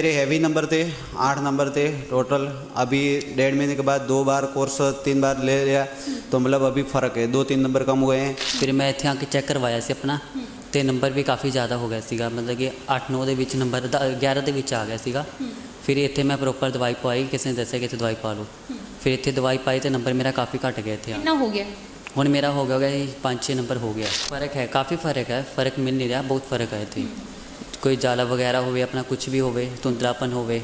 मेरे heavy number थे आठ नंबर थे टोटल अभी डेढ़ महीने के बाद दो बार कोर्स तीन बार ले लिया तो मतलब अभी फ़र्क है दो तीन नंबर कम हुए हैं ਫਿਰ ਮੈਂ ਇੱਥੇ ਆ ਕੇ ਚੈੱਕ ਕਰਵਾਇਆ ਸੀ ਆਪਣਾ ਤੇ ਨੰਬਰ ਵੀ ਕਾਫੀ ਜ਼ਿਆਦਾ ਹੋ ਗਿਆ ਸੀਗਾ ਮਤਲਬ ਕਿ 8-9 ਦੇ ਵਿੱਚ ਨੰਬਰ 11 ਦੇ ਵਿੱਚ ਆ ਗਿਆ ਸੀਗਾ ਫਿਰ ਇੱਥੇ ਮੈਂ ਪ੍ਰੋਪਰ ਦਵਾਈ ਪਵਾਈ ਕਿਸੇ ਨੇ ਦੱਸਿਆ ਕਿ ਇੱਥੇ ਦਵਾਈ ਪਾ ਲਓ ਫਿਰ ਇੱਥੇ ਦਵਾਈ ਪਾਈ ਤੇ ਨੰਬਰ ਮੇਰਾ ਕਾਫੀ ਘਟ ਗਿਆ ਇੱਥੇ ਆ ਕਿੰਨਾ ਹੋ ਗਿਆ ਹੁਣ ਮੇਰਾ ਹੋ ਗਿਆ ਜੀ 5-6 ਨੰਬਰ ਹੋ ਗਿਆ ਫਰਕ ਹੈ ਕਾਫੀ ਫਰਕ ਹੈ ਫਰਕ ਮਿਲ ਨਹੀਂ ਰਿਹਾ ਬਹੁਤ ਫਰਕ ਹੈ ਇੱਥੇ ਕੋਈ ਜਾਲਾ ਵਗੈਰਾ ਹੋਵੇ ਆਪਣਾ ਕੁਝ ਵੀ ਹੋਵੇ ਧੁੰਦਲਾਪਨ ਹੋਵੇ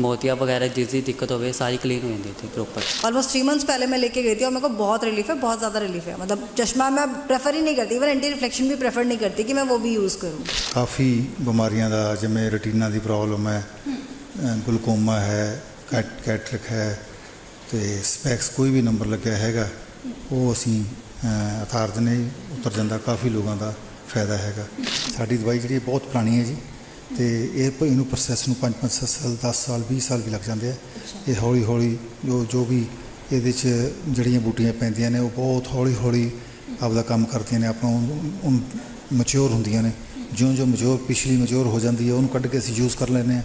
ਮੋਤੀਆ ਵਗੈਰਾ ਜਿਸ ਦੀ ਦਿੱਕਤ ਹੋਵੇ ਸਾਰੀ ਕਲੀਨ ਹੋ ਜਾਂਦੀ ਇੱਥੇ ਪ੍ਰੋਪਰ ऑलमोस्ट थ्री मंथ्स पहले मैं लेके गई थी और मेरे को बहुत रिलीफ है बहुत ज़्यादा रिलीफ है मतलब चश्मा मैं प्रेफर ही नहीं करती इवन एंटी रिफ्लेक्शन भी प्रेफर नहीं करती कि मैं वो भी यूज़ करूँ ਕਾਫੀ ਬਿਮਾਰੀਆਂ ਦਾ ਜਿਵੇਂ ਰਟੀਨਾ ਦੀ ਪ੍ਰੋਬਲਮ ਹੈ ਅ, ਗਲੂਕੋਮਾ ਹੈ ਕੈਟ ਕੈਟਰਿਕ ਹੈ ਤੇ ਸਪੈਕਸ ਕੋਈ ਵੀ ਨੰਬਰ ਲੱਗਿਆ ਹੈਗਾ ਉਹ ਅਸੀਂ ਅ, ਉਤਾਰ ਦਿੰਦੇ ਜੀ ਉਤਰ ਜਾਂਦਾ ਕਾਫੀ ਲੋਕਾਂ ਦਾ ਫਾਇਦਾ ਹੈਗਾ। ਸਾਡੀ ਦਵਾਈ ਜਿਹੜੀ ਬਹੁਤ ਪੁਰਾਣੀ ਹੈ ਜੀ ਤੇ ਇਹ ਪ- ਇਹਨੂੰ ਪ੍ਰੋਸੈਸ ਨੂੰ 5-5 ਸਾਲ 10 ਸਾਲ 20 ਸਾਲ ਵੀ ਲੱਗ ਜਾਂਦੇ ਆ। ਇਹ ਹੌਲੀ ਹੌਲੀ ਜੋ ਜੋ ਵੀ ਇਹਦੇ 'ਚ ਜੜੀਆਂ ਬੂਟੀਆਂ ਪੈਂਦੀਆਂ ਨੇ, ਉਹ ਬਹੁਤ ਹੌਲੀ ਹੌਲੀ ਆਪਦਾ ਕੰਮ ਕਰਦੀਆਂ ਨੇ, ਆਪਣਾ ਮੈਚੁਰ ਹੁੰਦੀਆਂ ਨੇ। ਜਿਉਂ ਜਿਉਂ ਮੈਚੁਰ ਪਿਛਲੀ ਮੈਚੁਰ ਹੋ ਜਾਂਦੀ ਹੈ, ਉਹਨੂੰ ਕੱਢ ਕੇ ਅਸੀਂ ਯੂਜ਼ ਕਰ ਲੈਂਦੇ ਹਾਂ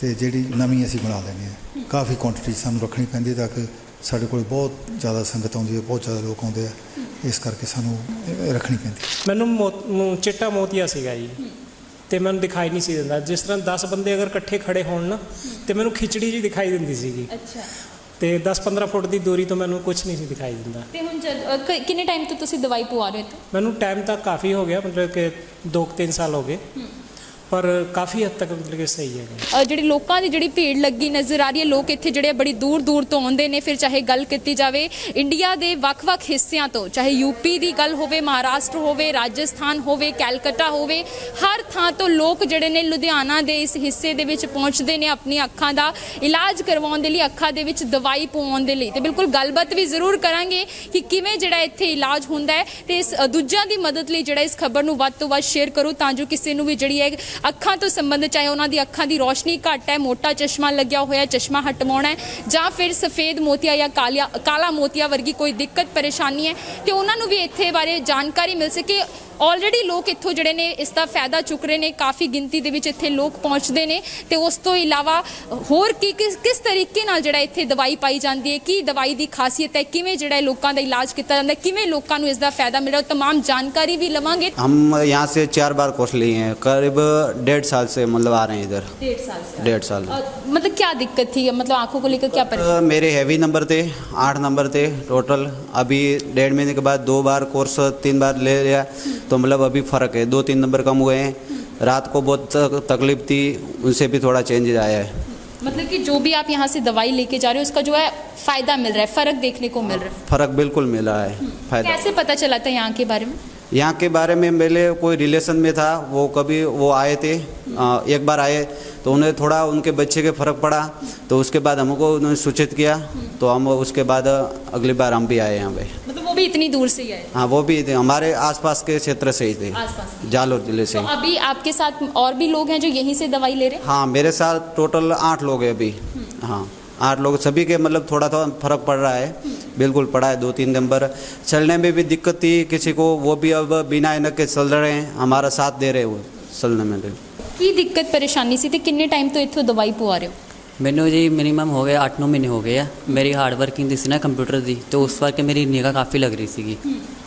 ਤੇ ਜਿਹੜੀ ਨਵੀਂ ਅਸੀਂ ਬਣਾ ਲੈਂਦੇ ਹਾਂ। ਕਾਫੀ ਕੁਆਂਟੀਟੀ ਸਾਨੂੰ ਰੱਖਣੀ ਪੈਂਦੀ ਹੈ ਤਾਂ ਕਿ ਸਾਡੇ ਕੋਲ ਬਹੁਤ ਜ਼ਿਆਦਾ ਸੰਗਤ ਆਉਂਦੀ ਹੈ, ਬਹੁਤ ਜ਼ਿਆਦਾ ਲੋਕ ਆਉਂਦੇ ਆ। ਇਸ ਕਰਕੇ ਸਾਨੂੰ ਇਹ ਰੱਖਣੀ ਪੈਂਦੀ। ਮੈਨੂੰ ਮੋ- ਮੋ- ਚਿੱਟਾ ਮੋਤੀਆ ਸੀਗਾ ਜੀ। ਤੇ ਮੈਨੂੰ ਦਿਖਾਈ ਨਹੀਂ ਸੀ ਦਿੰਦਾ। ਜਿਸ ਤਰ੍ਹਾਂ 10 ਬੰਦੇ ਅਗਰ ਇਕੱਠੇ ਖੜੇ ਹੋਣ ਨਾ ਤੇ ਮੈਨੂੰ ਖਿਚੜੀ ਜੀ ਦਿਖਾਈ ਦਿੰਦੀ ਸੀਗੀ। ਅੱਛਾ। ਤੇ 10-15 ਫੁੱਟ ਦੀ ਦੂਰੀ ਤੋਂ ਮੈਨੂੰ ਕੁਝ ਨਹੀਂ ਸੀ ਦਿਖਾਈ ਦਿੰਦਾ। ਤੇ ਹੁਣ ਜਦ ਅ, ਕ- ਕਿੰਨੇ ਟਾਈਮ ਤੋਂ ਤੁਸੀਂ ਦਵਾਈ ਪਵਾ ਰਹੇ ਹੋ ਮੈਨੂੰ ਟਾਈਮ ਤਾਂ ਕਾਫੀ ਹੋ ਗਿਆ ਮਤਲਬ ਕਿ 2-3 ਸਾਲ ਹੋ ਗਏ। ਪਰ ਕਾਫੀ ਹੱਦ ਤੱਕ ਮਤਲਬ ਕਿ ਸਹੀ ਹੈ ਅ, ਜਿਹੜੀ ਲੋਕਾਂ ਦੀ ਜਿਹੜੀ ਭੀੜ ਲੱਗੀ ਨਜ਼ਰ ਆ ਰਹੀ ਹੈ ਲੋਕ ਇੱਥੇ ਜਿਹੜੇ ਆ ਬੜੀ ਦੂਰ ਦੂਰ ਤੋਂ ਆਉਂਦੇ ਨੇ ਫਿਰ ਚਾਹੇ ਗੱਲ ਕੀਤੀ ਜਾਵੇ ਇੰਡੀਆ ਦੇ ਵੱਖ-ਵੱਖ ਹਿੱਸਿਆਂ ਤੋਂ ਚਾਹੇ ਯੂਪੀ ਦੀ ਗੱਲ ਹੋਵੇ ਮਹਾਰਾਸ਼ਟਰ ਹੋਵੇ ਰਾਜਸਥਾਨ ਹੋਵੇ ਕੈਲਕਟਾ ਹੋਵੇ ਹਰ ਥਾਂ ਤੋਂ ਲੋਕ ਜਿਹੜੇ ਨੇ ਲੁਧਿਆਣਾ ਦੇ ਇਸ ਹਿੱਸੇ ਦੇ ਵਿੱਚ ਪਹੁੰਚਦੇ ਨੇ ਆਪਣੀ ਅੱਖਾਂ ਦਾ ਇਲਾਜ ਕਰਵਾਉਣ ਦੇ ਲਈ ਅੱਖਾਂ ਦੇ ਵਿੱਚ ਦਵਾਈ ਪਵਾਉਣ ਦੇ ਲਈ। ਤੇ ਬਿਲਕੁਲ ਗੱਲਬਾਤ ਵੀ ਜ਼ਰੂਰ ਕਰਾਂਗੇ ਕਿ ਕਿਵੇਂ ਜਿਹੜਾ ਇੱਥੇ ਇਲਾਜ ਹੁੰਦਾ ਹੈ ਤੇ ਇਸ ਅ, ਦੂਜਿਆਂ ਦੀ ਮਦਦ ਲਈ ਜਿਹੜਾ ਇਸ ਖਬਰ ਨੂੰ ਵੱਧ ਤੋਂ ਵੱਧ ਸ਼ੇਅਰ ਕਰੋ ਤਾਂ ਜੋ ਕਿਸੇ ਨੂੰ ਵੀ ਜਿਹੜੀ ਹੈ ਅੱਖਾਂ ਤੋਂ ਸੰਬੰਧ, ਚਾਹੇ ਉਹਨਾਂ ਦੀ ਅੱਖਾਂ ਦੀ ਰੋਸ਼ਨੀ ਘੱਟ ਹੈ, ਮੋਟਾ ਚਸ਼ਮਾ ਲੱਗਿਆ ਹੋਇਆ ਚਸ਼ਮਾ ਹਟਵਾਉਣਾ ਹੈ, ਜਾਂ ਫਿਰ ਸਫੇਦ ਮੋਤੀਆ ਜਾਂ ਕਾਲਿਆ, ਕਾਲਾ ਮੋਤੀਆ ਵਰਗੀ ਕੋਈ ਦਿੱਕਤ, ਪਰੇਸ਼ਾਨੀ ਹੈ, ਤੇ ਉਹਨਾਂ ਨੂੰ ਵੀ ਇੱਥੇ ਬਾਰੇ ਜਾਣਕਾਰੀ ਮਿਲ ਸਕੇ। ਆਲਰੇਡੀ ਲੋਕ ਇੱਥੋਂ ਜਿਹੜੇ ਨੇ ਇਸ ਦਾ ਫਾਇਦਾ ਚੁੱਕ ਰਹੇ ਨੇ ਕਾਫੀ ਗਿਣਤੀ ਦੇ ਵਿੱਚ ਇੱਥੇ ਲੋਕ ਪਹੁੰਚਦੇ ਨੇ ਤੇ ਉਸ ਤੋਂ ਇਲਾਵਾ ਹੋਰ ਕੀ ਕਿਸ ਕਿਸ ਤਰੀਕੇ ਨਾਲ ਜਿਹੜਾ ਇੱਥੇ ਦਵਾਈ ਪਾਈ ਜਾਂਦੀ ਹੈ ਕੀ ਦਵਾਈ ਦੀ ਖਾਸੀਅਤ ਹੈ ਕਿਵੇਂ ਜਿਹੜਾ ਇਹ ਲੋਕਾਂ ਦਾ ਇਲਾਜ ਕੀਤਾ ਜਾਂਦਾ ਹੈ ਕਿਵੇਂ ਲੋਕਾਂ ਨੂੰ ਇਸ ਦਾ ਫਾਇਦਾ ਮਿਲ ਰਿਹਾ ਉਹ तमाम ਜਾਣਕਾਰੀ ਵੀ ਲਵਾਂਗੇ हम यहाँ से चार बार कोर्स लिए हैं करीब डेढ़ साल से मतलब आ रहे हैं इधर डेढ़ साल से डेढ़ साल मतलब क्या दिक्कत थी मतलब आंखों को लेकर क्या परेशानी अ, मेरे हैवी नंबर थे आठ नंबर थे टोटल अभी डेढ़ महीने के बाद दो बार कोर्स तीन बार ले लिया तो मतलब अभी फ़र्क है। दो तीन नंबर कम हुए हैं। रात को बहुत तकलीफ़ थी उनसे भी थोड़ा चेंज आया है। मतलब कि जो भी आप यहाँ से दवाई लेके जा रहे हो उसका जो है फ़ायदा मिल रहा है फ़र्क देखने को मिल रहा है। फ़र्क बिल्कुल मिला है फ़ायदा। कैसे पता चला था यहाँ के बारे में? यहाँ के बारे में मेरे कोई रिलेशन में था वो कभी वो आए थे अ, एक बार आए तो उन्हें थोड़ा उनके बच्चे के फ़र्क पड़ा तो उसके बाद हमको उन्होंने सूचित किया तो हम उसके बाद अगली बार हम भी आए यहाँ पे। भी इतनी दूर से ही है हाँ वो भी थे हमारे आसपास के क्षेत्र से ही थे। जालोर ज़िले से। तो अभी आपके साथ और भी लोग हैं जो यहीं से दवाई ले रहे हैं? हाँ मेरे साथ टोटल आठ लोग हैं अभी। हम्म। हाँ आठ लोग सभी के मतलब थोड़ा थोड़ा फ़र्क पड़ रहा है। हम्म। बिल्कुल पड़ा है दो तीन दिन पर चलने में भी दिक्कत थी किसी को वो भी अब बिना इनक के चल रहे हैं हमारा साथ दे रहे हैं वो चलने में की दिक्कत परेशानी सी थी? कितने टाइम तो इतों दवाई पुआ रहे हो? ਮੈਨੂੰ ਜੀ ਮਿਨੀਮਮ ਹੋ ਗਿਆ 8-9 ਮਹੀਨੇ ਹੋ ਗਏ ਆ। ਮੇਰੀ ਹਾਰਡ ਵਰਕਿੰਗ ਦੀ ਸੀ ਨਾ ਕੰਪਿਊਟਰ ਦੀ ਤੇ ਉਸ ਵਾਰ ਕੇ ਮੇਰੀ ਨਿਗਾਹ ਕਾਫੀ ਲੱਗ ਰਹੀ ਸੀਗੀ।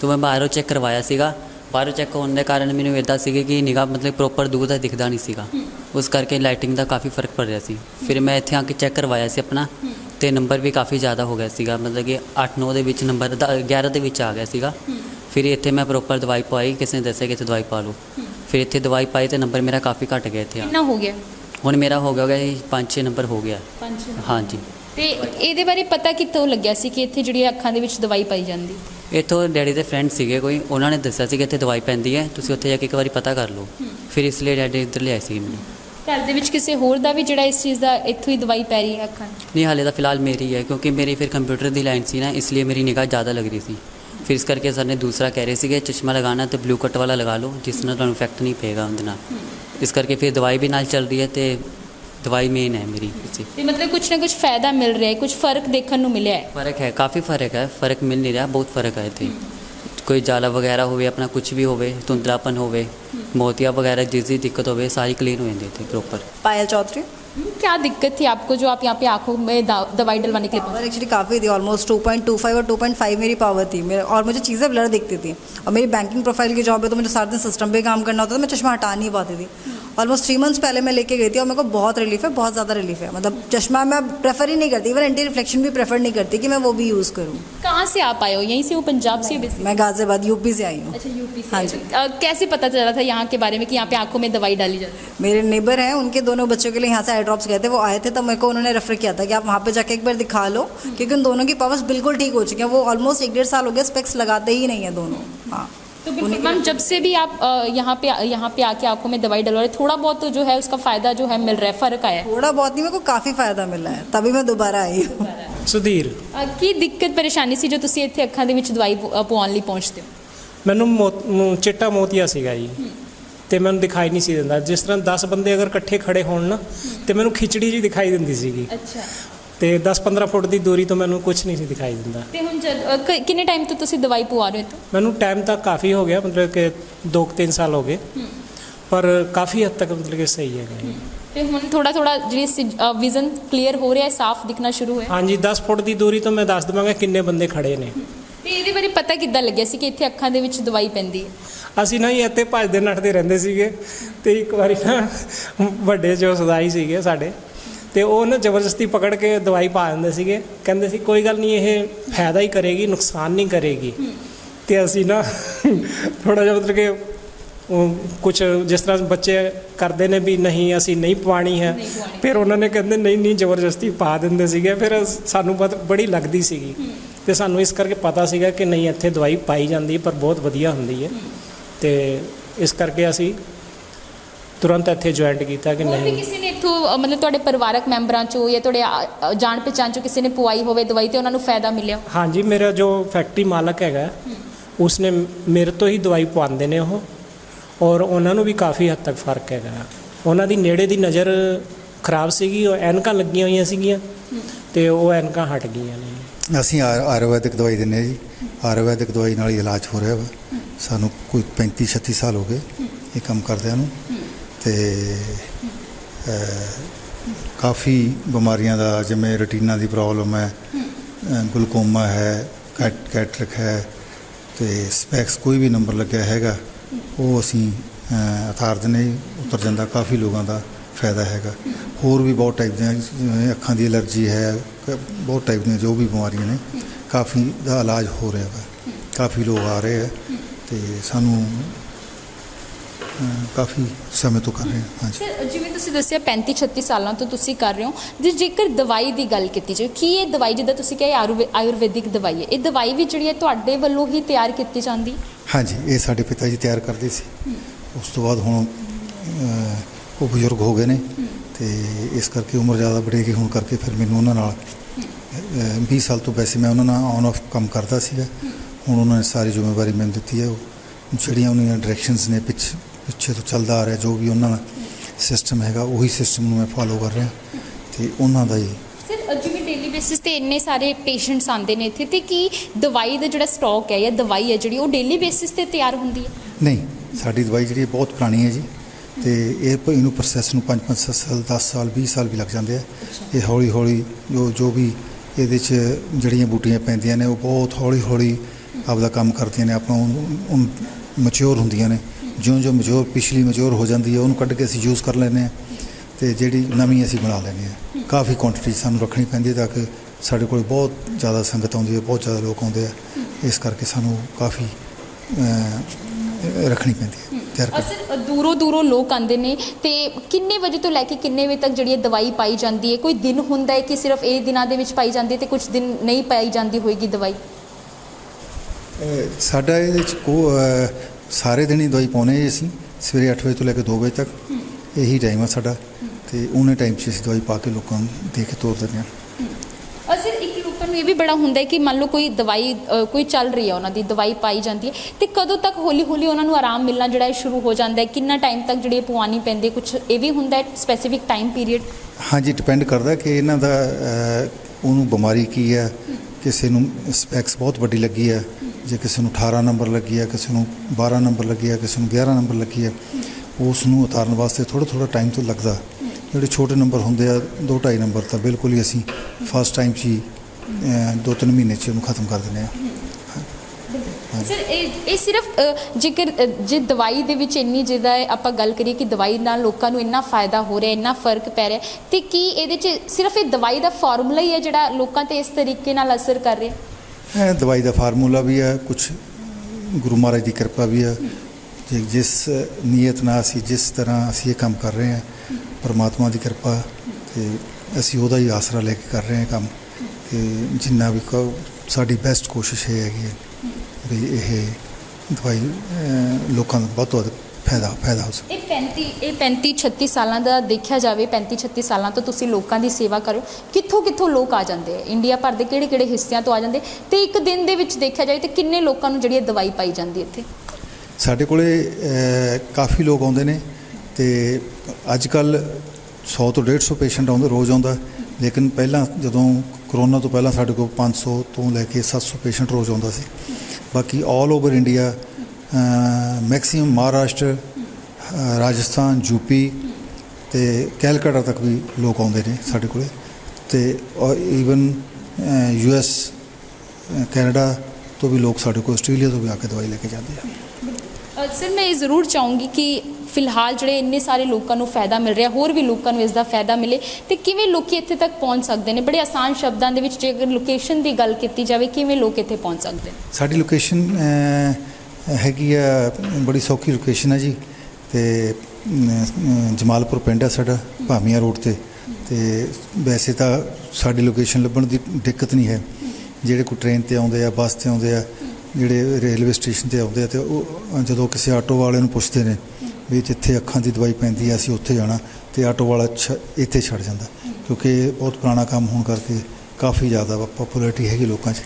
ਤੇ ਮੈਂ ਬਾਹਰੋਂ ਚੈੱਕ ਕਰਵਾਇਆ ਸੀਗਾ। ਬਾਹਰੋਂ ਚੈੱਕ ਹੋਣ ਦੇ ਕਾਰਨ ਮੈਨੂੰ ਇਦਾਂ ਸੀਗਾ ਕਿ ਨਿਗਾਹ ਮਤਲਬ ਪ੍ਰੋਪਰ ਦੂਰ ਦਾ ਦਿਖਦਾ ਨਹੀਂ ਸੀਗਾ। ਉਸ ਕਰਕੇ ਲਾਈਟਿੰਗ ਦਾ ਕਾਫੀ ਫ਼ਰਕ ਪੜ ਰਿਹਾ ਸੀ। ਫਿਰ ਮੈਂ ਇੱਥੇ ਆ ਕੇ ਚੈੱਕ ਕਰਵਾਇਆ ਸੀ ਆਪਣਾ ਤੇ ਨੰਬਰ ਵੀ ਕਾਫੀ ਜ਼ਿਆਦਾ ਹੋ ਗਿਆ ਸੀਗਾ। ਮਤਲਬ ਕਿ 8-9 ਦੇ ਵਿੱਚ ਨੰਬਰ 11 ਦੇ ਵਿੱਚ ਆ ਗਿਆ ਸੀਗਾ। ਫਿਰ ਇੱਥੇ ਮੈਂ ਪ੍ਰੋਪਰ ਦਵਾਈ ਪਵਾਈ ਕਿਸੇ ਨੇ ਦੱਸਿਆ ਕਿ ਇੱਥੇ ਦਵਾਈ ਪਾ ਲਓ। ਫਿਰ ਇੱਥੇ ਦਵਾਈ ਪਾਈ ਤੇ ਨੰਬਰ ਮੇਰਾ ਕਾਫੀ ਘਟ ਗਿਆ ਇੱਥੇ ਕਿੰਨਾ ਹੋ ਗਿਆ? ਹੁਣ ਮੇਰਾ ਹੋ ਗਿਆ ਜੀ 5-6 ਨੰਬਰ ਹੋ ਗਿਆ। ਪੰਜ ਹਾਂਜੀ। ਤੇ ਇਹਦੇ ਬਾਰੇ ਪਤਾ ਕਿੱਥੋਂ ਲੱਗਿਆ ਸੀ ਕਿ ਇੱਥੇ ਜਿਹੜੀ ਅੱਖਾਂ ਦੇ ਵਿੱਚ ਦਵਾਈ ਪਾਈ ਜਾਂਦੀ? ਇੱਥੋਂ ਡੈਡੀ ਦੇ ਫਰੈਂਡ ਸੀਗੇ ਕੋਈ ਉਹਨਾਂ ਨੇ ਦੱਸਿਆ ਸੀ ਕਿ ਇੱਥੇ ਦਵਾਈ ਪੈਂਦੀ ਹੈ ਤੁਸੀਂ ਉੱਥੇ ਜਾ ਕੇ ਇੱਕ ਵਾਰੀ ਪਤਾ ਕਰ ਲਓ। ਫਿਰ ਇਸ ਲਈ ਡੈਡੀ ਇੱਧਰ ਲਿਆਏ ਸੀ ਮੈਨੂੰ। ਘਰ ਦੇ ਵਿੱਚ ਕਿਸੇ ਹੋਰ ਦਾ ਵੀ ਜਿਹੜਾ ਇਸ ਚੀਜ਼ ਦਾ ਇੱਥੋਂ ਹੀ ਦਵਾਈ ਪੈ ਰਹੀ ਹੈ ਅੱਖਾਂ? ਨੂੰ? ਨਹੀਂ ਹਾਲੇ ਤਾਂ ਫਿਲਹਾਲ ਮੇਰੀ ਹੈ ਕਿਉਂਕਿ ਮੇਰੀ ਫਿਰ ਕੰਪਿਊਟਰ ਦੀ ਲਾਈਨ ਸੀ ਨਾ ਇਸ ਲਈ ਮੇਰੀ ਨਿਗਾਹ ਜ਼ਿਆਦਾ ਲੱਗ ਰਹੀ ਸੀ। ਫਿਰ ਇਸ ਕਰਕੇ ਸਰ ਨੇ ਦੂਸਰਾ ਕਹਿ ਰਹੇ ਸੀਗੇ ਚਸ਼ਮਾ ਲਗਾਣਾ ਤੇ ਬਲੂ ਕਟ ਵਾਲਾ ਲਗਾ ਲਓ ਜਿਸ ਨਾਲ ਤੁਹਾਨੂੰ ਇਫੈਕਟ ਨਹੀਂ ਪਏਗਾ ਉਹਦੇ ਨਾਲ। ਇਸ ਕਰਕੇ ਫਿਰ ਦਵਾਈ ਵੀ ਨਾਲ ਚੱਲ ਰਹੀ ਹੈ ਤੇ ਦਵਾਈ ਮੇਨ ਹੈ ਮੇਰੀ ਜੀ। ਤੇ ਮਤਲਬ ਕੁਝ ਨਾ ਕੁਝ ਫਾਇਦਾ ਮਿਲ ਰਿਹਾ ਹੈ ਕੁਝ ਫ਼ਰਕ ਦੇਖਣ ਨੂੰ ਮਿਲਿਆ ਹੈ? ਫ਼ਰਕ ਹੈ ਕਾਫੀ ਫ਼ਰਕ ਹੈ ਫ਼ਰਕ ਮਿਲ ਨਹੀਂ ਰਿਹਾ ਬਹੁਤ ਫ਼ਰਕ ਹੈ ਇੱਥੇ। ਕੋਈ ਜਾਲਾ ਵਗੈਰਾ ਹੋਵੇ ਆਪਣਾ ਕੁਝ ਵੀ ਹੋਵੇ ਤੁੰਦਰਾਪਨ ਹੋਵੇ ਮੋਤੀਆ ਵਗੈਰਾ ਜਿਸ ਦੀ ਦਿੱਕਤ ਹੋਵੇ ਸਾਰੀ ਕਲੀਨ ਹੋ ਜਾਂਦੀ ਇੱਥੇ ਪ੍ਰੋਪਰ ਪਾਇਲ ਚੌਧਰੀ। क्या दिक्कत थी आपको जो आप यहाँ पे आँखों में दवाई डलवाने के लिए एक्चुअली काफ़ी थी ऑलमोस्ट 2.25 और 2.5 मेरी पावर थी। मेरे और मुझे चीज़ें ब्लर दिखती थी। और मेरी बैंकिंग प्रोफ़ाइल की जॉब है तो मुझे सारे दिन सिस्टम पे काम करना होता था, मैं चश्मा हटा नहीं पाती थी। ऑलमोस्ट थ्री मंथ्स पहले मैं लेके गई थी और मेरे को बहुत रिलीफ है बहुत ज़्यादा रिलीफ है। मतलब चश्मा मैं प्रेफर ही नहीं करती इवन एंटी रिफ्लेक्शन भी प्रेफर नहीं करती कि मैं वो भी यूज़ करूँ। कहाँ से आप आए हो? यहीं से हो पंजाब से मैं गाज़ियाबाद यूपी से आई हूँ। अच्छा यूपी से। हाँ जी। कैसे पता चला था यहाँ के बारे में कि यहाँ पे आँखों में दवाई डाली जाती है? मेरे नेबर हैं उनके दोनों बच्चों के लिए यहाँ से आई ड्रॉप्स गए थे वो आए थे तो मेरे को उन्होंने रेफर किया था कि आप वहाँ पे जाके एक बार दिखा लो क्योंकि उन दोनों की पावर्स बिल्कुल ठीक हो चुके हैं वो ऑलमोस्ट एक डेढ़ साल हो गया स्पेक्स लगाते ही नहीं है दोनों। हाँ। तो बिल्कुल मैम जब से भी आप अ, यहाँ पे यहाँ पे आके आंखों में दवाई डलवा रहे थोड़ा बहुत तो जो है उसका फायदा जो है मिल रहा है फर्क आया है थोड़ा बहुत नहीं मेरे को काफ़ी फ़ायदा मिला है तभी मैं दोबारा आई हूँ ਸੁਧੀਰ ਅ, ਕੀ ਦਿੱਕਤ ਪਰੇਸ਼ਾਨੀ ਸੀ ਜੋ ਤੁਸੀਂ ਇੱਥੇ ਅੱਖਾਂ ਦੇ ਵਿੱਚ ਦਵਾਈ ਪ- ਅ, ਪਵਾਉਣ ਲਈ ਪਹੁੰਚਦੇ ਹੋ ਮੈਨੂੰ ਮੋ- ਨੂੰ ਚਿੱਟਾ ਮੋਤੀਆ ਸੀਗਾ ਜੀ ਤੇ ਮੈਨੂੰ ਦਿਖਾਈ ਨਹੀਂ ਸੀ ਦਿੰਦਾ ਜਿਸ ਤਰ੍ਹਾਂ 10 ਬੰਦੇ ਅਗਰ ਇਕੱਠੇ ਖੜੇ ਹੋਣ ਨਾ ਤੇ ਮੈਨੂੰ ਖਿਚੜੀ ਜੀ ਦਿਖਾਈ ਦਿੰਦੀ ਸੀਗੀ ਅੱਛਾ ਤੇ 10-15 ਫੁੱਟ ਦੀ ਦੂਰੀ ਤੋਂ ਮੈਨੂੰ ਕੁਝ ਨਹੀਂ ਸੀ ਦਿਖਾਈ ਦਿੰਦਾ। ਤੇ ਹੁਣ ਜਦ ਅ, ਕ- ਕਿੰਨੇ ਟਾਈਮ ਤੋਂ ਤੁਸੀਂ ਦਵਾਈ ਪਵਾ ਰਹੇ ਹੋ? ਮੈਨੂੰ ਟਾਈਮ ਤਾਂ ਕਾਫੀ ਹੋ ਗਿਆ ਮਤਲਬ ਕਿ 2-3 ਸਾਲ ਹੋ ਗਏ। ਪਰ ਕਾਫੀ ਹੱਦ ਤੱਕ ਮਤਲਬ ਕਿ ਸਹੀ ਜੀ ਤੇ ਹੁਣ ਥੋੜਾ ਥੋੜਾ ਜਿਹੜੀ ਵਿਜ਼ਨ ਕਲੀਅਰ ਹੋ ਰਿਹਾ ਹੈ ਸਾਫ਼ ਦਿਖਣਾ ਸ਼ੁਰੂ ਹੋਇਆ? ਹਾਂਜੀ 10 ਫੁੱਟ ਦੀ ਦੂਰੀ ਤੋਂ ਮੈਂ ਦੱਸ ਦਵਾਂਗਾ ਕਿੰਨੇ ਬੰਦੇ ਖੜੇ ਨੇ। ਤੇ ਇਹਦੇ ਬਾਰੇ ਪਤਾ ਕਿੱਦਾਂ ਲੱਗਿਆ ਸੀ ਕਿ ਇੱਥੇ ਅੱਖਾਂ ਦੇ ਵਿੱਚ ਦਵਾਈ ਪੈਂਦੀ ਹੈ? ਅਸੀਂ ਨਾ ਜੀ ਇੱਥੇ ਭੱਜਦੇ ਨੱਠਦੇ ਰਹਿੰਦੇ ਸੀਗੇ ਤੇ ਇੱਕ ਵਾਰੀ ਨਾ ਵੱਡੇ ਜੋ ਸਦਾਈ ਸੀਗੇ ਸਾਡੇ ਤੇ ਉਹ ਨਾ ਜ਼ਬਰਦਸਤੀ ਪਕੜ ਕੇ ਦਵਾਈ ਪਾ ਦਿੰਦੇ ਸੀਗੇ। ਕਹਿੰਦੇ ਸੀ ਕੋਈ ਗੱਲ ਨਹੀਂ ਇਹ ਫਾਇਦਾ ਹੀ ਕਰੇਗੀ ਨੁਕਸਾਨ ਨਹੀਂ ਕਰੇਗੀ। ਤੇ ਅਸੀਂ ਨਾ ਥੋੜਾ ਜਿਹਾ ਮਤਲਬ ਕਿ ਕੁਝ ਜਿਸ ਤਰ੍ਹਾਂ ਬੱਚੇ ਕਰਦੇ ਨੇ ਵੀ ਨਹੀਂ ਅਸੀਂ ਨਹੀਂ ਪਵਾਣੀ ਹੈ। ਫਿਰ ਉਹਨਾਂ ਨੇ ਕਹਿੰਦੇ ਨਹੀਂ ਨਹੀਂ ਜ਼ਬਰਦਸਤੀ ਪਾ ਦਿੰਦੇ ਸੀਗੇ। ਫਿਰ ਸਾਨੂੰ ਬਹੁਤ ਬੜੀ ਲੱਗਦੀ ਸੀਗੀ। ਤੇ ਸਾਨੂੰ ਇਸ ਕਰਕੇ ਪਤਾ ਸੀਗਾ ਕਿ ਨਹੀਂ ਇੱਥੇ ਦਵਾਈ ਪਾਈ ਜਾਂਦੀ ਪਰ ਬਹੁਤ ਵਧੀਆ ਹੁੰਦੀ ਹੈ। ਤੇ ਇਸ ਕਰਕੇ ਅਸੀਂ ਤੁਰੰਤ ਇੱਥੇ ਜੁਆਇੰਟ ਕੀਤਾ ਕਿ ਹੋਰ ਵੀ ਨਹੀਂ। ਕਿਸੇ ਨੇ ਇੱਥੋਂ ਮਤਲਬ ਤੁਹਾਡੇ ਪਰਿਵਾਰਕ ਮੈਂਬਰਾਂ ਚੋਂ ਜਾਂ ਤੁਹਾਡੇ ਆ- ਅ, ਜਾਣ ਪਛਾਣ ਚੋਂ ਕਿਸੇ ਨੇ ਪਵਾਈ ਹੋਵੇ ਦਵਾਈ ਤੇ ਉਹਨਾਂ ਨੂੰ ਫਾਇਦਾ ਮਿਲਿਆ? ਹਾਂਜੀ ਮੇਰਾ ਜੋ ਫੈਕਟਰੀ ਮਾਲਕ ਹੈਗਾ ਉਸਨੇ ਮੇਰੇ ਤੋਂ ਹੀ ਦਵਾਈ ਪਵਾਉਂਦੇ ਨੇ ਉਹ ਔਰ ਉਹਨਾਂ ਨੂੰ ਵੀ ਕਾਫੀ ਹੱਦ ਤੱਕ ਫ਼ਰਕ ਹੈਗਾ। ਉਹਨਾਂ ਦੀ ਨੇੜੇ ਦੀ ਨਜ਼ਰ ਖਰਾਬ ਸੀਗੀ ਉਹ ਐਨਕਾਂ ਲੱਗੀਆਂ ਹੋਈਆਂ ਸੀਗੀਆਂ ਤੇ ਉਹ ਐਨਕਾਂ ਹਟ ਗਈਆਂ ਨੇ। ਅਸੀਂ ਆਯੁ- ਆਯੁਰਵੈਦਿਕ ਦਵਾਈ ਦਿੰਦੇ ਹਾਂ ਜੀ। ਆਯੁਰਵੈਦਿਕ ਦਵਾਈ ਨਾਲ ਹੀ ਇਲਾਜ ਹੋ ਰਿਹਾ ਵਾ। ਸਾਨੂੰ ਕੋਈ 35 36 ਸਾਲ ਹੋ ਗਏ ਇਹ ਕੰਮ ਕਰਦਿਆਂ ਨੂੰ। ਤੇ ਕਾਫੀ ਬਿਮਾਰੀਆਂ ਦਾ ਜਿਵੇਂ ਰਟੀਨਾ ਦੀ ਪ੍ਰੋਬਲਮ ਹੈ ਗਲੂਕੋਮਾ ਹੈ ਕੈਟ ਕੈਟਰਿਕ ਹੈ ਤੇ ਸਪੈਕਸ ਕੋਈ ਵੀ ਨੰਬਰ ਲੱਗਿਆ ਹੈਗਾ ਉਹ ਅਸੀਂ ਅਹ, ਉਤਾਰ ਦਿੰਦੇ ਉਤਰ ਜਾਂਦਾ ਕਾਫੀ ਲੋਕਾਂ ਦਾ ਫਾਇਦਾ ਹੈਗਾ। ਹੋਰ ਵੀ ਬਹੁਤ ਟਾਈਪ ਦੀਆਂ ਜਿਵੇਂ ਅੱਖਾਂ ਦੀ ਐਲਰਜੀ ਹੈ ਬਹੁਤ ਟਾਈਪ ਦੀਆਂ ਜੋ ਵੀ ਬਿਮਾਰੀਆਂ ਨੇ ਕਾਫੀ ਦਾ ਇਲਾਜ ਹੋ ਰਿਹਾ ਵਾ। ਕਾਫੀ ਲੋਕ ਆ ਰਹੇ ਆ ਤੇ ਸਾਨੂੰ ਕਾਫੀ ਸਮੇਂ ਤੋਂ ਕਰ ਰਹੇ ਹਾਂ ਹਾਂਜੀ। ਸਰ ਜਿਵੇਂ ਤੁਸੀਂ ਦੱਸਿਆ 35 36 ਸਾਲਾਂ ਤੋਂ ਤੁਸੀਂ ਕਰ ਰਹੇ ਹੋ ਜੇ ਜੇਕਰ ਦਵਾਈ ਦੀ ਗੱਲ ਕੀਤੀ ਜਾਵੇ ਕੀ ਇਹ ਦਵਾਈ ਜਿੱਦਾਂ ਤੁਸੀਂ ਕਿਹਾ ਇਹ ਆਯੁਰਵੇ- ਆਯੁਰਵੈਦਿਕ ਦਵਾਈ ਹੈ ਇਹ ਦਵਾਈ ਵੀ ਜਿਹੜੀ ਹੈ ਤੁਹਾਡੇ ਵੱਲੋਂ ਹੀ ਤਿਆਰ ਕੀਤੀ ਜਾਂਦੀ? ਹਾਂਜੀ ਇਹ ਸਾਡੇ ਪਿਤਾ ਜੀ ਤਿਆਰ ਕਰਦੇ ਸੀ। ਉਸ ਤੋਂ ਬਾਅਦ ਹੁਣ ਉਹ ਬਜ਼ੁਰਗ ਹੋ ਗਏ ਨੇ ਤੇ ਇਸ ਕਰਕੇ ਉਮਰ ਜ਼ਿਆਦਾ ਵਧੇਗੀ ਹੁਣ ਕਰਕੇ ਫਿਰ ਮੈਨੂੰ ਉਹਨਾਂ ਨਾਲ ਅਹ, 20 ਸਾਲ ਤੋਂ ਵੈਸੇ ਮੈਂ ਉਹਨਾਂ ਨਾਲ ਔਨ ਆਫ ਕੰਮ ਕਰਦਾ ਸੀਗਾ। ਹੁਣ ਉਹਨਾਂ ਨੇ ਸਾਰੀ ਜ਼ਿੰਮੇਵਾਰੀ ਮੈਨੂੰ ਦਿੱਤੀ ਹੈ। ਉਹ ਜਿਹੜੀਆਂ ਉਹਨਾਂ ਦੀਆਂ ਡਾਇਰੈਕਸ਼ਨਸ ਨੇ ਪਿੱਛ ਪਿੱਛੇ ਤੋਂ ਚੱਲਦਾ ਆ ਰਿਹਾ ਜੋ ਵੀ ਉਹਨਾਂ ਦਾ ਸਿਸਟਮ ਹੈਗਾ ਉਹੀ ਸਿਸਟਮ ਨੂੰ ਮੈਂ ਫਾਲੋ ਕਰ ਰਿਹਾ। ਤੇ ਉਹਨਾਂ ਦਾ ਹੀ। ਸਰ ਜਿਵੇਂ ਡੇਲੀ ਬੇਸਿਸ ਤੇ ਇੰਨੇ ਸਾਰੇ ਪੇਸ਼ੈਂਟਸ ਆਉਂਦੇ ਨੇ ਇੱਥੇ ਤੇ ਕੀ ਦਵਾਈ ਦਾ ਜਿਹੜਾ ਸਟਾਕ ਹੈ ਜਾਂ ਦਵਾਈ ਹੈ ਜਿਹੜੀ ਉਹ ਡੇਲੀ ਬੇਸਿਸ ਤੇ ਤਿਆਰ ਹੁੰਦੀ ਹੈ? ਨਹੀਂ ਸਾਡੀ ਦਵਾਈ ਜਿਹੜੀ ਬਹੁਤ ਪੁਰਾਣੀ ਹੈ ਜੀ। ਤੇ ਇਹ ਇਹਨੂੰ ਪ੍ਰੋਸੈਸ ਨੂੰ 5 5 ਸਾਲ 10 ਸਾਲ 20 ਸਾਲ ਵੀ ਲੱਗ ਜਾਂਦੇ ਆ। ਇਹ ਹੌਲੀ ਹੌਲੀ ਜੋ ਜੋ ਵੀ ਇਹਦੇ 'ਚ ਜਿਹੜੀਆਂ ਬੂਟੀਆਂ ਪੈਂਦੀਆਂ ਨੇ ਉਹ ਬਹੁਤ ਹੌਲੀ ਹੌਲੀ ਆਪਦਾ ਕੰਮ ਕਰਦੀਆਂ ਨੇ ਆਪਾਂ ਮੈਚੁਰ ਹੁੰਦੀਆਂ ਨੇ। ਜਿਉਂ-ਜਿਉਂ ਮੈਚੁਰ ਪਿਛਲੀ ਮੈਚੁਰ ਹੋ ਜਾਂਦੀ ਹੈ ਉਹਨੂੰ ਕੱਢ ਕੇ ਅਸੀਂ ਯੂਜ਼ ਕਰ ਲੈਂਦੇ ਆ ਤੇ ਜਿਹੜੀ ਨਵੀਂ ਅਸੀਂ ਬਣਾ ਲੈਂਦੇ ਆ ਕਾਫੀ ਕੁਆਂਟੀਟੀ ਸਾਨੂੰ ਰੱਖਣੀ ਪੈਂਦੀ ਹੈ ਤਾਂ ਕਿ ਸਾਡੇ ਕੋਲ ਬਹੁਤ ਜ਼ਿਆਦਾ ਸੰਗਤ ਆਉਂਦੀ ਹੈ ਬਹੁਤ ਜ਼ਿਆਦਾ ਲੋਕ ਆਉਂਦੇ ਆ। ਇਸ ਕਰਕੇ ਸਾਨੂੰ ਕਾਫੀ ਰੱਖਣੀ ਪੈਂਦੀ ਹੈ ਤਿਆਰ ਕਰ ਦੂਰੋਂ ਦੂਰੋਂ ਲੋਕ ਆਉਂਦੇ ਨੇ ਤੇ ਕਿੰਨੇ ਵਜੇ ਤੋਂ ਲੈ ਕੇ ਕਿੰਨੇ ਵਜੇ ਤੱਕ ਜਿਹੜੀ ਇਹ ਦਵਾਈ ਪਾਈ ਜਾਂਦੀ ਹੈ? ਕੋਈ ਦਿਨ ਹੁੰਦਾ ਹੈ ਕਿ ਸਿਰਫ ਇਹ ਦਿਨਾਂ ਦੇ ਵਿੱਚ ਪਾਈ ਜਾਂਦੀ ਹੈ ਤੇ ਕੁਝ ਦਿਨ ਨਹੀਂ ਪਾਈ ਜਾਂਦੀ ਹੋਏਗੀ ਦਵਾਈ? ਸਾਡਾ ਇਹਦੇ ਚ ਕੋ ਸਾਰੇ ਦਿਨ ਹੀ ਦਵਾਈ ਪਾਉਨੇ ਅਸੀਂ ਸਵੇਰੇ 8 ਵਜੇ ਤੋਂ ਲੈ ਕੇ 2 ਵਜੇ ਤੱਕ। ਇਹੀ ਟਾਈਮ ਆ ਸਾਡਾ ਤੇ ਉਹਨੇ ਟਾਈਮ 'ਚ ਅਸੀਂ ਦਵਾਈ ਪਾ ਕੇ ਲੋਕਾਂ ਨੂੰ ਦੇ ਕੇ ਤੋਰ ਦਿੰਦੇ ਹਾਂ। ਅਸਰ ਇੱਕ ਲੋਕਾਂ ਨੂੰ ਇਹ ਵੀ ਬੜਾ ਹੁੰਦਾ ਹੈ ਕਿ ਮੰਨ ਲਓ ਕੋਈ ਦਵਾਈ ਅ, ਕੋਈ ਚੱਲ ਰਹੀ ਹੈ ਉਹਨਾਂ ਦੀ ਦਵਾਈ ਪਾਈ ਜਾਂਦੀ ਹੈ ਤੇ ਕਦੋਂ ਤੱਕ ਹੌਲੀ ਹੌਲੀ ਉਹਨਾਂ ਨੂੰ ਆਰਾਮ ਮਿਲਣਾ ਜਿਹੜਾ ਸ਼ੁਰੂ ਹੋ ਜਾਂਦਾ ਹੈ? ਕਿੰਨਾ ਟਾਈਮ ਤੱਕ ਜਿਹੜੀ ਇਹ ਪਵਾਉਣੀ ਪੈਂਦੀ ਕੁਝ ਇਹ ਵੀ ਹੁੰਦਾ ਹੈ ਸਪੈਸੀਫਿਕ ਟਾਈਮ ਪੀਰੀਅਡ ਹਾਂਜੀ ਡਿਪੈਂਡ ਕਰਦਾ ਕਿ ਇਹਨਾਂ ਦਾ ਅਹ, ਉਹਨੂੰ ਬਿਮਾਰੀ ਕੀ ਹੈ ਕਿਸੇ ਨੂੰ ਸਪੈਕਸ ਬਹੁਤ ਵੱਡੀ ਲੱਗੀ ਹੈ ਜੇ ਕਿਸੇ ਨੂੰ 18 ਨੰਬਰ ਲੱਗੀ ਹੈ ਕਿਸੇ ਨੂੰ 12 ਨੰਬਰ ਲੱਗੀ ਹੈ ਕਿਸੇ ਨੂੰ 11 ਨੰਬਰ ਲੱਗੀ ਹੈ ਉਸ ਨੂੰ ਉਤਾਰਨ ਵਾਸਤੇ ਥੋੜਾ ਥੋੜਾ ਟਾਈਮ ਤੋਂ ਲੱਗਦਾ। ਜਿਹੜੇ ਛੋਟੇ ਨੰਬਰ ਹੁੰਦੇ ਆ 2.5 ਨੰਬਰ ਤਾਂ ਬਿਲਕੁਲ ਹੀ ਅਸੀਂ ਫਸਟ ਟਾਈਮ 'ਚ ਹੀ ਅਹ, ਦੋ ਤਿੰਨ ਮਹੀਨੇ 'ਚ ਉਹਨੂੰ ਖਤਮ ਕਰ ਦਿੰਦੇ ਆ। ਸਰ ਇਹ ਇਹ ਸਿਰਫ ਜੇਕਰ ਜੇ ਦਵਾਈ ਦੇ ਵਿੱਚ ਇੰਨੀ ਜਿਹਦਾ ਆਪਾਂ ਗੱਲ ਕਰੀਏ ਕਿ ਦਵਾਈ ਨਾਲ ਲੋਕਾਂ ਨੂੰ ਇੰਨਾ ਫਾਇਦਾ ਹੋ ਰਿਹਾ ਇੰਨਾ ਫ਼ਰਕ ਪੈ ਰਿਹਾ ਤੇ ਕੀ ਇਹਦੇ 'ਚ ਸਿਰਫ ਇਹ ਦਵਾਈ ਦਾ ਫਾਰਮੂਲਾ ਹੀ ਹੈ ਜਿਹੜਾ ਲੋਕਾਂ ਤੇ ਇਸ ਤਰੀਕੇ ਨਾਲ ਅਸਰ ਕਰ ਰਿਹਾ? ਇਹ ਦਵਾਈ ਦਾ ਫਾਰਮੂਲਾ ਵੀ ਹੈ ਕੁਝ ਗੁਰੂ ਮਹਾਰਾਜ ਦੀ ਕਿਰਪਾ ਵੀ ਹੈ। ਜਿਸ ਨੀਅਤ ਨਾਲ ਅਸੀਂ ਜਿਸ ਤਰ੍ਹਾਂ ਅਸੀਂ ਇਹ ਕੰਮ ਕਰ ਰਹੇ ਹਾਂ ਪਰਮਾਤਮਾ ਦੀ ਕਿਰਪਾ ਤੇ ਅਸੀਂ ਉਹਦਾ ਹੀ ਆਸਰਾ ਲੈ ਕੇ ਕਰ ਰਹੇ ਹਾਂ ਕੰਮ। ਤੇ ਜਿੰਨਾ ਵੀ ਕਹੋ, ਸਾਡੀ ਬੈਸਟ ਕੋਸ਼ਿਸ਼ ਇਹ ਹੈਗੀ ਹੈ ਵੀ ਇਹ ਦਵਾਈ ਲੋਕਾਂ ਨੂੰ ਵੱਧ ਤੋਂ ਵੱਧ ਫਾਇਦਾ ਫਾਇਦਾ ਹੋ ਸਕੇ ਇਹ 35 ਇਹ 35 36 ਸਾਲਾਂ ਦਾ ਦੇਖਿਆ ਜਾਵੇ 35 36 ਸਾਲਾਂ ਤੋਂ ਤੁਸੀਂ ਲੋਕਾਂ ਦੀ ਸੇਵਾ ਕਰੋ ਕਿੱਥੋਂ ਕਿੱਥੋਂ ਲੋਕ ਆ ਜਾਂਦੇ ਆ? ਇੰਡੀਆ ਭਰ ਦੇ ਕਿਹੜੇ ਕਿਹੜੇ ਹਿੱਸਿਆਂ ਤੋਂ ਆ ਜਾਂਦੇ? ਤੇ ਇੱਕ ਦਿਨ ਦੇ ਵਿੱਚ ਦੇਖਿਆ ਜਾਵੇ ਤੇ ਕਿੰਨੇ ਲੋਕਾਂ ਨੂੰ ਜਿਹੜੀ ਇਹ ਦਵਾਈ ਪਾਈ ਜਾਂਦੀ ਇੱਥੇ? ਸਾਡੇ ਕੋਲੇ ਕਾਫੀ ਲੋਕ ਆਉਂਦੇ ਨੇ ਤੇ ਅੱਜ ਕੱਲ 100 ਤੋਂ 150 ਪੇਸ਼ੈਂਟ ਆਉਂਦੇ ਰੋਜ਼ ਆਉਂਦਾ। ਲੇਕਿਨ ਪਹਿਲਾਂ ਜਦੋਂ ਕਰੋਨਾ ਤੋਂ ਪਹਿਲਾਂ ਸਾਡੇ ਕੋਲ 500 ਤੋਂ ਲੈ ਕੇ 700 ਪੇਸ਼ੈਂਟ ਰੋਜ਼ ਆਉਂਦਾ ਸੀ। ਬਾਕੀ 올 over India maximum Maharashtra Rajasthan UP ਤੇ ਕੈਲਕਟਾ ਤੱਕ ਵੀ ਲੋਕ ਆਉਂਦੇ ਨੇ ਸਾਡੇ ਕੋਲੇ ਤੇ ਈਵਨ ਯੂ ਐਸ ਕੈਨੇਡਾ ਤੋਂ ਵੀ ਲੋਕ ਸਾਡੇ ਕੋਲ ਆਸਟ੍ਰੇਲੀਆ ਤੋਂ ਵੀ ਆ ਕੇ ਦਵਾਈ ਲੈ ਕੇ ਜਾਂਦੇ ਆ। ਸਰ ਮੈਂ ਇਹ ਜ਼ਰੂਰ ਚਾਹੂੰਗੀ ਕਿ ਫਿਲਹਾਲ ਜਿਹੜੇ ਇੰਨੇ ਸਾਰੇ ਲੋਕਾਂ ਨੂੰ ਫਾਇਦਾ ਮਿਲ ਰਿਹਾ ਹੋਰ ਵੀ ਲੋਕਾਂ ਨੂੰ ਇਸ ਦਾ ਫਾਇਦਾ ਮਿਲੇ ਤੇ ਕਿਵੇਂ ਲੋਕੀ ਇੱਥੇ ਤੱਕ ਪਹੁੰਚ ਸਕਦੇ ਨੇ? ਬੜੇ ਆਸਾਨ ਸ਼ਬਦਾਂ ਦੇ ਵਿੱਚ ਜੇਕਰ ਲੋਕੇਸ਼ਨ ਦੀ ਗੱਲ ਕੀਤੀ ਜਾਵੇ ਕਿਵੇਂ ਲੋਕ ਇੱਥੇ ਪਹੁੰਚ ਸਕਦੇ ਨੇ? ਸਾਡੀ ਲੋਕੇਸ਼ਨ ਹੈਗੀ ਆ, ਬੜੀ ਸੌਖੀ ਲੋਕੇਸ਼ਨ ਹੈ ਜੀ। ਤੇ ਜਮਾਲਪੁਰ ਪਿੰਡ ਆ ਸਾਡਾ, ਭਾਮੀਆਂ ਰੋਡ ਤੇ। ਤੇ ਵੈਸੇ ਤਾਂ ਸਾਡੀ ਲੋਕੇਸ਼ਨ ਲੱਭਣ ਦੀ ਦਿੱਕਤ ਨਹੀਂ ਹੈ। ਜਿਹੜੇ ਕੋਈ ਟ੍ਰੇਨ ਤੇ ਆਉਂਦੇ ਆ, ਬੱਸ ਤੇ ਆਉਂਦੇ ਆ, ਜਿਹੜੇ ਰੇਲਵੇ ਸਟੇਸ਼ਨ ਤੇ ਆਉਂਦੇ ਆ, ਤੇ ਉਹ, ਜਦੋਂ ਕਿਸੇ ਆਟੋ ਵਾਲੇ ਨੂੰ ਪੁੱਛਦੇ ਨੇ ਵੀ ਜਿੱਥੇ ਅੱਖਾਂ ਦੀ ਦਵਾਈ ਪੈਂਦੀ ਆ, ਅਸੀਂ ਉੱਥੇ ਜਾਣਾ, ਤੇ ਆਟੋ ਵਾਲਾ ਛ- ਇੱਥੇ ਛੱਡ ਜਾਂਦਾ। ਕਿਉਂਕਿ ਬਹੁਤ ਪੁਰਾਣਾ ਕੰਮ ਹੋਣ ਕਰਕੇ ਕਾਫੀ ਜ਼ਿਆਦਾ ਪਪੂਲੈਰਿਟੀ ਹੈਗੀ ਲੋਕਾਂ 'ਚ।